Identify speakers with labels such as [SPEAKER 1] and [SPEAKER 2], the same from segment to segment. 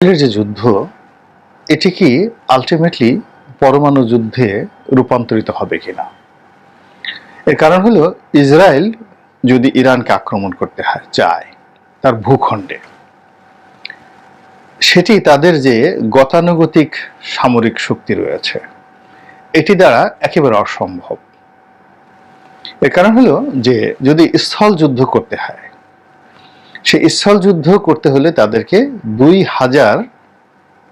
[SPEAKER 1] ইসরায়েলের যে যুদ্ধ, এটি কি আলটিমেটলি পরমাণু যুদ্ধে রূপান্তরিত হবে কিনা? এর কারণ হলো, ইসরায়েল যদি ইরানকে আক্রমণ করতে চায়, তার ভূখণ্ডে, সেটি তাদের যে গতানুগতিক সামরিক শক্তি রয়েছে, এটি দ্বারা একেবারে অসম্ভব। এর কারণ হলো যে, যদি স্থল যুদ্ধ করতে হয় সে স্থল যুদ্ধ করতে হলে তাদেরকে দুই হাজার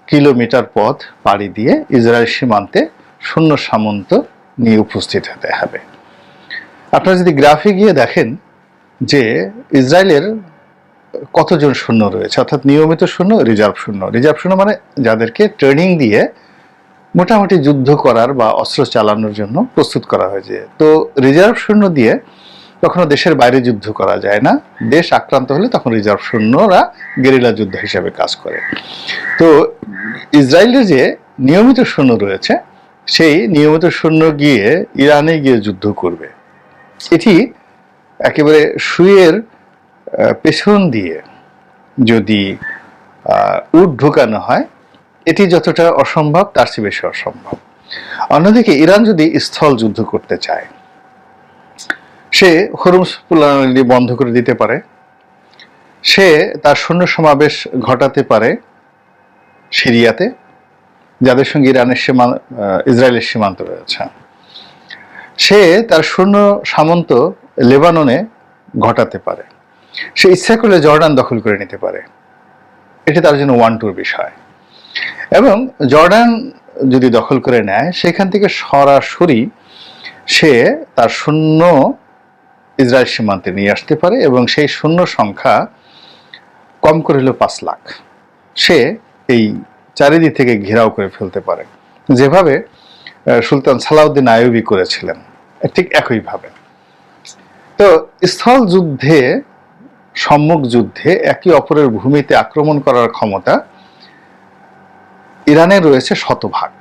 [SPEAKER 1] কিলোমিটার পথ পাড়ি দিয়ে ইসরায়েল সীমান্তে শূন্য সামন্ত নিয়ে উপস্থিত হতে হবে। আপনারা যদি গ্রাফে গিয়ে দেখেন যে ইসরায়েলের কতজন শূন্য রয়েছে, অর্থাৎ নিয়মিত শূন্য রিজার্ভ শূন্য রিজার্ভ শূন্য মানে যাদেরকে ট্রেনিং দিয়ে মোটামুটি যুদ্ধ করার বা অস্ত্র চালানোর জন্য প্রস্তুত করা হয়েছে। তো রিজার্ভ শূন্য দিয়ে কখনো দেশের বাইরে যুদ্ধ করা যায় না। দেশ আক্রান্ত হলে তখন রিজার্ভ সৈন্যরা গেরিলা যুদ্ধ হিসেবে কাজ করে। তো ইসরায়েলের যে নিয়মিত সৈন্য রয়েছে, সেই নিয়মিত সৈন্য গিয়ে ইরানে গিয়ে যুদ্ধ করবে। এটি একেবারে সুয়ের পেছন দিয়ে যদি উট ঢোকানো হয়, এটি যতটা অসম্ভব, তার চেয়ে বেশি অসম্ভব। অন্যদিকে ইরান যদি স্থল যুদ্ধ করতে চায় সে হরমুজ প্রণালী বন্ধ করে দিতে পারে। সে তার সৈন্য সমাবেশ ঘটাতে পারে সিরিয়াতে, যাদের সঙ্গে ইরানের সীমান ইসরায়েলের সীমান্ত রয়েছে। সে তার সৈন্য সামন্ত লেবাননে ঘটাতে পারে। সে ইচ্ছা করলে জর্ডান দখল করে নিতে পারে। এটি তার জন্য ওয়ান টুর বিষয়। এবং জর্ডান যদি দখল করে নেয়, সেখান থেকে সরাসরি সে তার শূন্য ইসরায়েল সীমান্তে নিয়ে আসতে পারে এবং সেই শূন্য সংখ্যা কম করে হলেও পাঁচ লাখ। সে এই চারিদিক থেকে ঘেরাও করে ফেলতে পারে। যেভাবে সুলতান সালাউদ্দিন আয়ুবি করেছিলেন, ঠিক একইভাবে। তো স্থল যুদ্ধে, সম্মুখ যুদ্ধে একে অপরের ভূমিতে আক্রমণ করার ক্ষমতা ইরানের রয়েছে শতভাগ।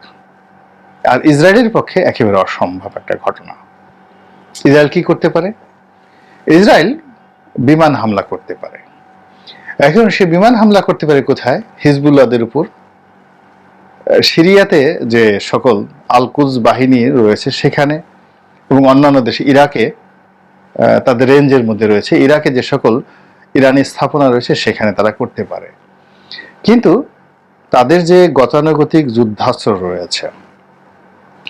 [SPEAKER 1] আর ইসরায়েলের পক্ষে একেবারে অসম্ভব একটা ঘটনা। ইসরায়েল কি করতে পারে? ইসরায়েল বিমান হামলা করতে পারে। এখন সে বিমান হামলা করতে পারে কোথায়? হিজবুল্লাদের উপর। সিরিয়াতে যে সকল আলকুজ বাহিনী রয়েছে সেখানে এবং অন্যান্য দেশে ইরাকে তাদের রেঞ্জের মধ্যে রয়েছে। ইরাকে যে সকল ইরানি স্থাপনা রয়েছে সেখানে তারা করতে পারে। কিন্তু তাদের যে গতানুগতিক যুদ্ধাস্ত্র রয়েছে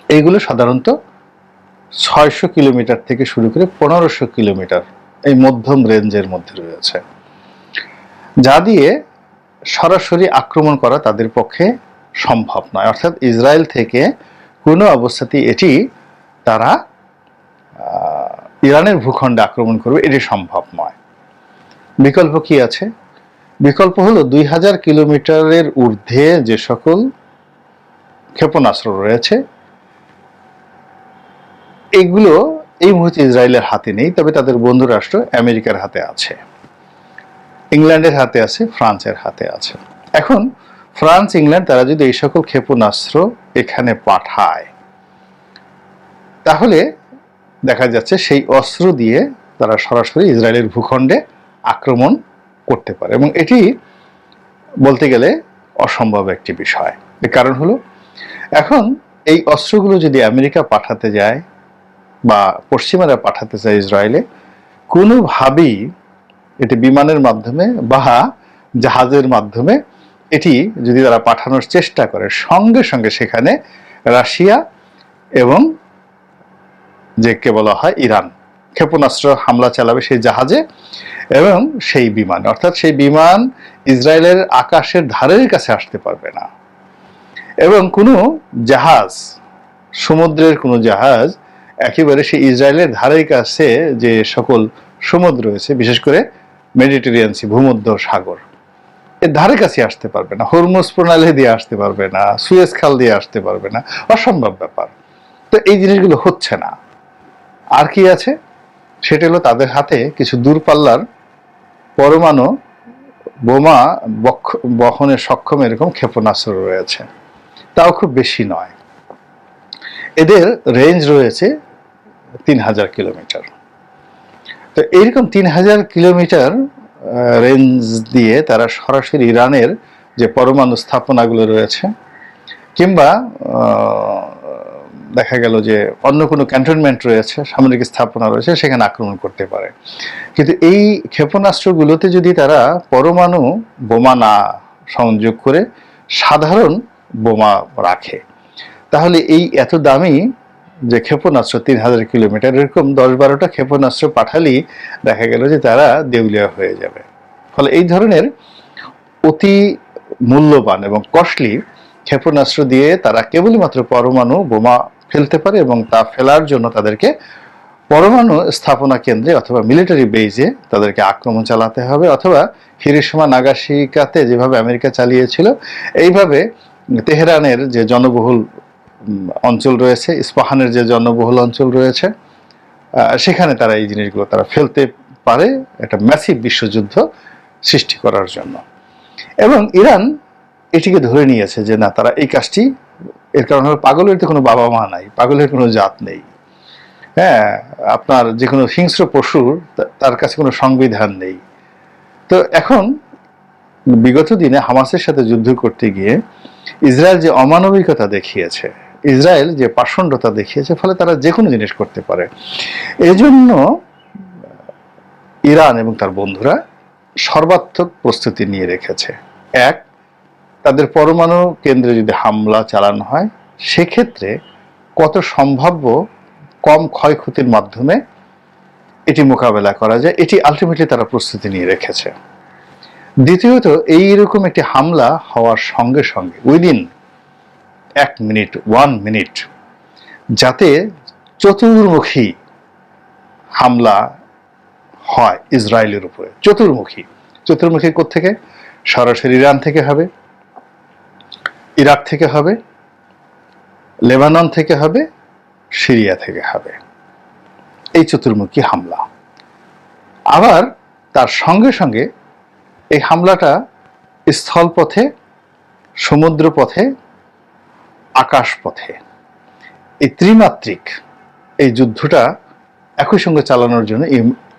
[SPEAKER 1] এইগুলো সাধারণত ছয়শো কিলোমিটার থেকে শুরু করে পনেরোশো কিলোমিটার এই মধ্যম রেঞ্জের মধ্যে রয়েছে। যা দিয়ে সরাসরি আক্রমণ করা তাদের পক্ষে সম্ভব নয়। অর্থাৎ ইসরায়েল থেকে কোনো অবস্থাতেই এটি তারা ইরানের ভূখণ্ডে আক্রমণ করবে, এটি সম্ভব নয়। বিকল্প কি আছে? বিকল্প হলো দুই হাজার কিলোমিটারের ঊর্ধ্বে যে সকল ক্ষেপণাস্ত্র রয়েছে এগুলো এই মুহূর্তে ইসরায়েলের হাতে নেই, তবে তাদের বন্ধু রাষ্ট্র আমেরিকার হাতে আছে। ইংল্যান্ডের হাতে আছে, ফ্রান্সের হাতে আছে। এখন, ফ্রান্স, ইংল্যান্ড, তারা যদি এই সকল ক্ষেপণাস্ত্র এখানে পাঠায়, তাহলে দেখা যাচ্ছে সেই অস্ত্র দিয়ে তারা সরাসরি ইসরায়েলের ভূখণ্ডে আক্রমণ করতে পারে। এবং এটি বলতে গেলে অসম্ভব একটি বিষয়। এর কারণ হলো, এখন এই অস্ত্রগুলো যদি আমেরিকা পাঠাতে যায় বা পশ্চিমারা পাঠাতে চায় ইসরায়েলে, কোনোভাবেই এটি বিমানের মাধ্যমে বা জাহাজের মাধ্যমে এটি যদি তারা পাঠানোর চেষ্টা করে, সঙ্গে সঙ্গে সেখানে রাশিয়া এবং যে কে বলা হয় ইরান ক্ষেপণাস্ত্র হামলা চালাবে সেই জাহাজে এবং সেই বিমান। অর্থাৎ সেই বিমান ইসরায়েলের আকাশের ধারের কাছে আসতে পারবে না। এবং কোনো জাহাজ, সমুদ্রের কোনো জাহাজ একেবারে সেই ইসরায়েলের ধারের কাছে যে সকল সমুদ্র রয়েছে, বিশেষ করে মেডিটেরিয়ান সি, ভূমধ্য সাগর, এর ধারে কাছে আসতে পারবে না, হরমুজ প্রণালী দিয়ে আসতে পারবে না, সুয়েজ খাল দিয়ে আসতে পারবে না, অসম্ভব ব্যাপার। তো এই জিনিসগুলো হচ্ছে না। আর কি আছে? সেটা হলো তাদের হাতে কিছু দূরপাল্লার পরমাণু বোমা বহনে সক্ষম এরকম ক্ষেপণাস্ত্র রয়েছে। তাও খুব বেশি নয়। এদের রেঞ্জ রয়েছে তিন হাজার কিলোমিটার। তো এইরকম তিন হাজার কিলোমিটার রেঞ্জ দিয়ে তারা সরাসরি ইরানের যে পরমাণু স্থাপনাগুলো রয়েছে, কিংবা দেখা গেল যে অন্য কোনো ক্যান্টনমেন্ট রয়েছে, সামরিক স্থাপনা রয়েছে, সেখানে আক্রমণ করতে পারে। কিন্তু এই ক্ষেপণাস্ত্রগুলোতে যদি তারা পরমাণু বোমা না সংযোগ করে, সাধারণ বোমা রাখে, তাহলে এই এত দামি যে ক্ষেপণাস্ত্র তিন হাজার কিলোমিটার, এরকম দশ বারোটা ক্ষেপণাস্ত্র পাঠালেই দেখা গেল যে তারা দেউলিয়া হয়ে যাবে। ফলে এই ধরনের অতি মূল্যবান এবং কস্টলি ক্ষেপণাস্ত্র দিয়ে তারা কেবলমাত্র পরমাণু বোমা ফেলতে পারে এবং তা ফেলার জন্য তাদেরকে পরমাণু স্থাপনা কেন্দ্রে অথবা মিলিটারি বেজে তাদেরকে আক্রমণ চালাতে হবে অথবা হিরিসীমা নাগাসিকাতে যেভাবে আমেরিকা চালিয়েছিল, এইভাবে তেহরানের যে জনবহুল অঞ্চল রয়েছে, ইস্পাহানের যে জনবহুল অঞ্চল রয়েছে সেখানে তারা এই জিনিসগুলো তারা ফেলতে পারে, একটা ম্যাসিভ বিশ্বযুদ্ধ সৃষ্টি করার জন্য। এবং ইরান এটিকে ধরে নিয়েছে যে, না, তারা এই কাজটি, এর কারণ হলো পাগলের তো কোনো বাবা মা নাই, পাগলের কোনো জাত নেই। হ্যাঁ আপনার যে কোনো হিংস্র পশুর তার কাছে কোনো সংবিধান নেই। তো এখন বিগত দিনে হামাসের সাথে যুদ্ধ করতে গিয়ে ইসরায়েল যে অমানবিকতা দেখিয়েছে ইসরায়েল যে পাষণ্ডতা দেখিয়েছে, ফলে তারা যে কোনো জিনিস করতে পারে। এজন্য ইরান এবং তার বন্ধুরা সর্বাত্মক প্রস্তুতি নিয়ে রেখেছে। এক, তাদের পরমাণু কেন্দ্রে যদি হামলা চালানো হয়, সেক্ষেত্রে কত সম্ভাব্য কম ক্ষয়ক্ষতির মাধ্যমে এটি মোকাবেলা করা যায়, এটি আলটিমেটলি তারা প্রস্তুতি নিয়ে রেখেছে। দ্বিতীয়ত এইরকম একটি হামলা হওয়ার সঙ্গে সঙ্গে উইদিন এক মিনিট ওয়ান মিনিট যাতে চতুর্মুখী হামলা হয় ইসরায়েলের উপরে। চতুর্মুখী। চতুর্মুখী থেকে? সরাসরি ইরান থেকে হবে, ইরাক থেকে হবে, লেবানন থেকে হবে, সিরিয়া থেকে হবে। এই চতুর্মুখী হামলা। আবার তার সঙ্গে সঙ্গে এই হামলাটা স্থলপথে সমুদ্র পথে আকাশ পথে এই ত্রিমাত্রিক এই যুদ্ধটা একই সঙ্গে চালানোর জন্য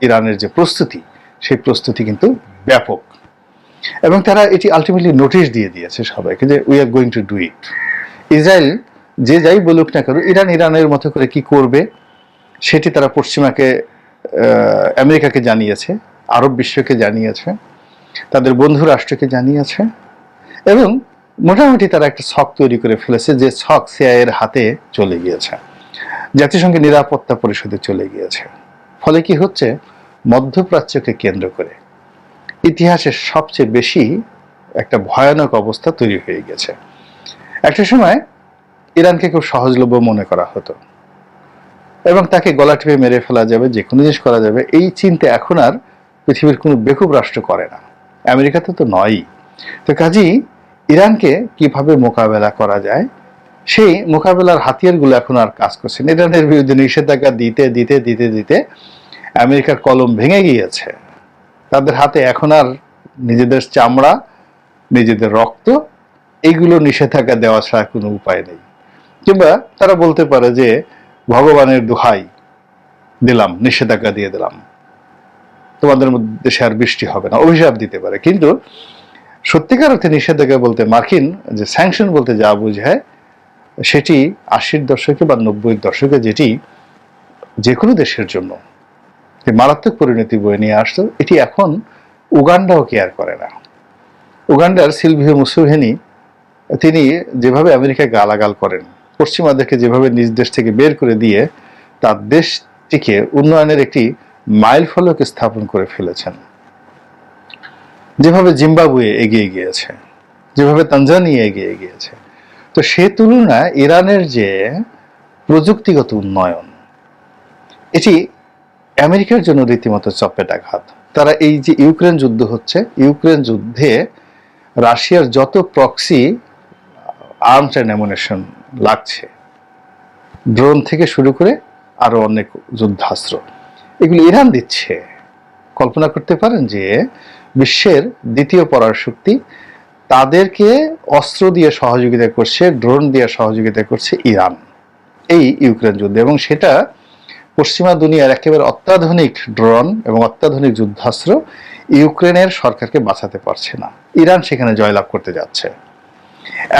[SPEAKER 1] ইরানের যে প্রস্তুতি, সেই প্রস্তুতি কিন্তু ব্যাপক। এবং তারা এটি আলটিমেটলি নোটিশ দিয়ে দিয়েছে সবাইকে যে we are going to do it Israel যে যাই বলুক না কেন, ইরান ইরানের মতো করে কি করবে, সেটি তারা পশ্চিমাকে আমেরিকাকে জানিয়েছে, আরব বিশ্বকে জানিয়েছে, তাদের বন্ধু রাষ্ট্রকে জানিয়েছে, এবং মোটামুটি তারা একটা ছক তৈরি করে ফেলেছে যে ছক সিআইয়ের হাতে চলে গিয়েছে। জাতিসংঘের নিরাপত্তা পরিষদে চলে গিয়েছে। ফলে কি হচ্ছে? মধ্যপ্রাচ্যকে কেন্দ্র করে ইতিহাসের সবচেয়ে বেশি একটা ভয়ানক অবস্থা তৈরি হয়ে গেছে। একটা সময় ইরানকে খুব সহজলভ্য মনে করা হতো এবং তাকে গলা টিপে মেরে ফেলা যাবে, যে কোনো জিনিস করা যাবে। এই চিন্তা এখন আর পৃথিবীর কোনো বেকুব রাষ্ট্র করে না। আমেরিকাতে তো নয়ই। তো কাজেই ইরানকে কীভাবে মোকাবেলা করা যায়, সেই মোকাবেলার হাতিয়ারগুলো এখন আর কাজ করছে। ইরানের বিরুদ্ধে নিষেধাজ্ঞা দিতে দিতে দিতে দিতে আমেরিকার কলম ভেঙে গিয়েছে। তাদের হাতে এখন আর নিজেদের চামড়া, নিজেদের রক্ত এইগুলো নিষেধাজ্ঞা দেওয়া ছাড়া কোনো উপায় নেই। কিংবা তারা বলতে পারে যে, ভগবানের দোহাই দিলাম, নিষেধাজ্ঞা দিয়ে দিলাম। তোমাদের মধ্যে দেশে আর বৃষ্টি হবে না, অভিশাপ দিতে পারে। কিন্তু সত্যিকার অর্থে নিষেধাজ্ঞা বলতে মার্কিন যে স্যাংশন বলতে যা বোঝায়, সেটি আশির দশকে বা নব্বইয়ের দশকে যেটি যে কোনো দেশের জন্য মারাত্মক পরিণতি বয়ে নিয়ে আসতো, এটি এখন উগান্ডাও কেয়ার করে না। উগান্ডার সিলভিও মুসুভেনি তিনি যেভাবে আমেরিকায় গালাগাল করেন, পশ্চিমাদেরকে যেভাবে নিজ দেশ থেকে বের করে দিয়ে তার দেশটিকে উন্নয়নের একটি মাইল ফলক স্থাপন করে ফেলেছেন। যেভাবে জিম্বাবুয়ে এগিয়ে গিয়েছে, যেভাবে তানজানিয়া এগিয়ে গিয়েছে, তো সে তুলনায় ইরানের যে প্রযুক্তিগত উন্নয়ন, এটি আমেরিকার জন্য রীতিমতো চপেটাঘাত। তারা এই যে ইউক্রেন যুদ্ধ হচ্ছে, ইউক্রেন যুদ্ধে রাশিয়ার যত প্রক্সি আর্মস অ্যান্ড অ্যামুনেশন লাগছে ড্রোন থেকে শুরু করে আরও অনেক যুদ্ধাস্ত্র। এগুলো ইরান দিচ্ছে। কল্পনা করতে পারেন যে বিশ্বের দ্বিতীয় পরার শক্তি। তাদেরকে অস্ত্র দিয়ে সহযোগিতা করছে, ড্রোন দিয়ে সহযোগিতা করছে ইরান, এই ইউক্রেন যুদ্ধে। এবং সেটা পশ্চিমা দুনিয়ার একেবারে অত্যাধুনিক ড্রোন এবং অত্যাধুনিক যুদ্ধাস্ত্র ইউক্রেনের সরকারকে বাঁচাতে পারছে না। ইরান সেখানে জয়লাভ করতে যাচ্ছে।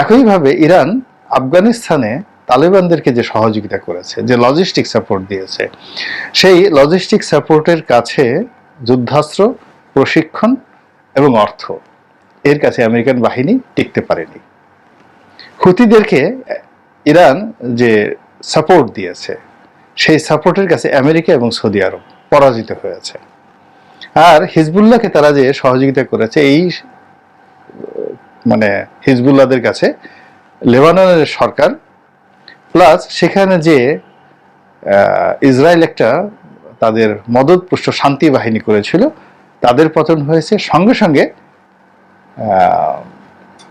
[SPEAKER 1] একইভাবে ইরান আফগানিস্তানে তালেবানদেরকে যে সহযোগিতা করেছে, যে লজিস্টিক সাপোর্ট দিয়েছে, সেই লজিস্টিক সাপোর্টের কাছে যুদ্ধাস্ত্র প্রশিক্ষণ এবং অর্থ। এর কাছে আমেরিকান বাহিনী টিকতে পারেনি। হুতিদেরকে ইরান যে সাপোর্ট দিয়েছে, সেই সাপোর্টের কাছে আমেরিকা এবং সৌদি আরব পরাজিত হয়েছে। আর হিজবুল্লাহকে তারা যে সহযোগিতা করেছে, এই মানে হিজবুল্লাহদের কাছে লেবাননের সরকার, প্লাস সেখানে যে ইসরায়েল একটা তাদের মদতপুষ্ট শান্তি বাহিনী করেছিল তাদের পতন হয়েছে, সঙ্গে সঙ্গে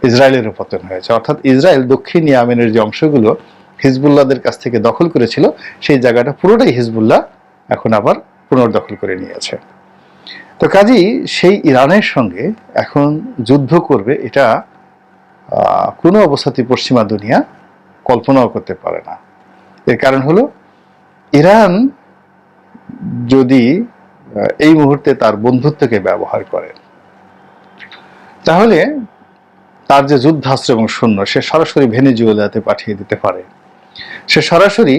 [SPEAKER 1] ইসরায়েলেরও পতন হয়েছে। অর্থাৎ ইসরায়েল দক্ষিণ ইয়ামেনের যে অংশগুলো হিজবুল্লাহদের কাছ থেকে দখল করেছিল, সেই জায়গাটা পুরোটাই হিজবুল্লাহ এখন আবার পুনর্দখল করে নিয়েছে। তো কাজেই সেই ইরানের সঙ্গে এখন যুদ্ধ করবে, এটা কোনো অবস্থাতেই পশ্চিমা দুনিয়া কল্পনাও করতে পারে না। এর কারণ হলো, ইরান যদি এই মুহূর্তে তার বন্ধুত্বকে ব্যবহার করে। তাহলে তার যে যুদ্ধাস্ত্র এবং সৈন্য, সে সরাসরি ভেনেজুয়েলাতে পাঠিয়ে দিতে পারে। সে সরাসরি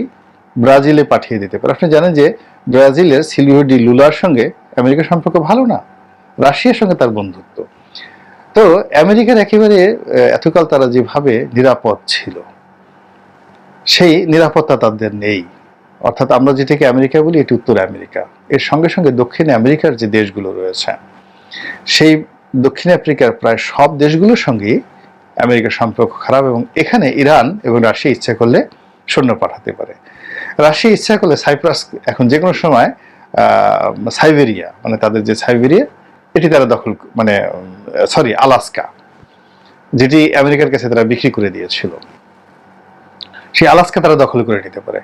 [SPEAKER 1] ব্রাজিলে পাঠিয়ে দিতে পারে। আপনি জানেন যে ব্রাজিলের সিলিও ডি লুলার সঙ্গে আমেরিকার সম্পর্ক ভালো না। রাশিয়ার সঙ্গে তার বন্ধুত্ব। তো আমেরিকার একেবারে এতকাল তারা যেভাবে নিরাপদ ছিল, সেই নিরাপত্তা তাদের নেই। অর্থাৎ আমরা যেটাকে আমেরিকা বলি, এটি উত্তর আমেরিকা। এর সঙ্গে সঙ্গে দক্ষিণ আমেরিকার যে দেশগুলো রয়েছে, সেই দক্ষিণ আফ্রিকার প্রায় সব দেশগুলোর সঙ্গেই আমেরিকার সম্পর্ক খারাপ এবং এখানে ইরান এবং রাশিয়া ইচ্ছা করলে সৈন্য পাঠাতে পারে। রাশিয়া ইচ্ছা করলে সাইপ্রাস এখন যে কোনো সময় সাইবেরিয়া মানে তাদের যে সাইবেরিয়া, এটি তারা দখল মানে সরি, আলাস্কা, যেটি আমেরিকার কাছে তারা বিক্রি করে দিয়েছিল। সেই আলাস্কা তারা দখল করে নিতে পারে।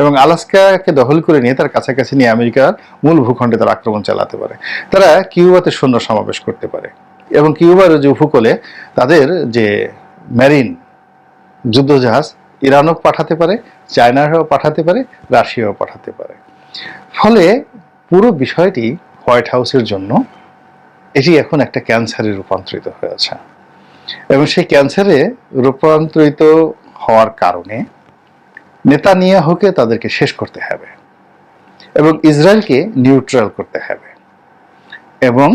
[SPEAKER 1] এবং আলাস্কাকে দখল করে নিয়ে তার কাছাকাছি নিয়ে আমেরিকার মূল ভূখণ্ডে তারা আক্রমণ চালাতে পারে। তারা কিউবাতে সৈন্য সমাবেশ করতে পারে এবং কিউবার যে উপকূলে তাদের যে ম্যারিন যুদ্ধজাহাজ, ইরানও পাঠাতে পারে চায়নাও পাঠাতে পারে, রাশিয়াও পাঠাতে পারে। ফলে পুরো বিষয়টি হোয়াইট হাউসের জন্য এটি এখন একটা ক্যান্সারে রূপান্তরিত হয়েছে এবং সেই ক্যান্সারে রূপান্তরিত হওয়ার কারণে নেতানিয়াহুকে তাদেরকে শেষ করতে হবে এবং ইসরায়েলকে নিউট্রাল করতে হবে এবং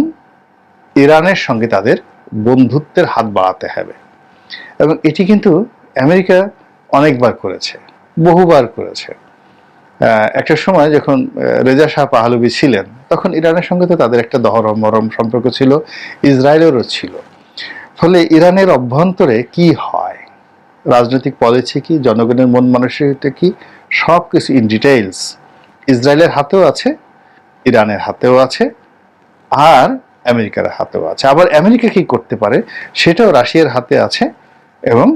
[SPEAKER 1] ইরানের সঙ্গে তাদের বন্ধুত্বের হাত বাড়াতে হবে। এবং এটি কিন্তু আমেরিকা অনেকবার করেছে, বহুবার করেছে। একটা সময় যখন রেজা শাহ পাহলবি ছিলেন, তখন ইরানের সঙ্গে তো তাদের একটা দহরম মরম সম্পর্ক ছিল, ইসরায়েলেরও ছিল। ফলে ইরানের অভ্যন্তরে কি রাজনৈতিক পলিসি কি, জনগণের মন মানসিকতা কি সব কিছু ইন ডিটেইলস ইসরায়েলের হাতেও আছে, ইরানের হাতেও আছে, আর আমেরিকার হাতেও আছে। আবার আমেরিকা কি করতে পারে, সেটাও রাশিয়ার হাতে আছে এবং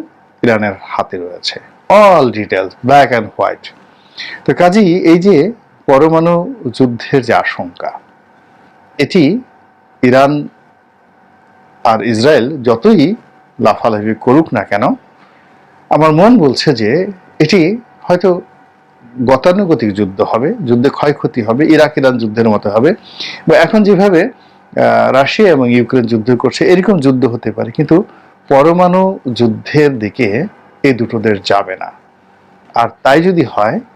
[SPEAKER 1] ইরানের হাতে রয়েছে all details black and white তো কাজেই এই যে পরমাণু যুদ্ধের যে আশঙ্কা, এটি ইরান আর ইসরায়েল যতই লাফালাফি করুক না কেন আমার মন বলছে যে এটি হয়তো গতানুগতিক যুদ্ধ হবে, যুদ্ধে ক্ষয়ক্ষতি হবে, ইরাক ইরান যুদ্ধের মতো হবে। বা এখন যেভাবে রাশিয়া এবং ইউক্রেন যুদ্ধ করছে, এরকম যুদ্ধ হতে পারে, কিন্তু পরমাণু যুদ্ধের দিকে এই দুটো দেশ যাবে না। আর তাই যদি হয়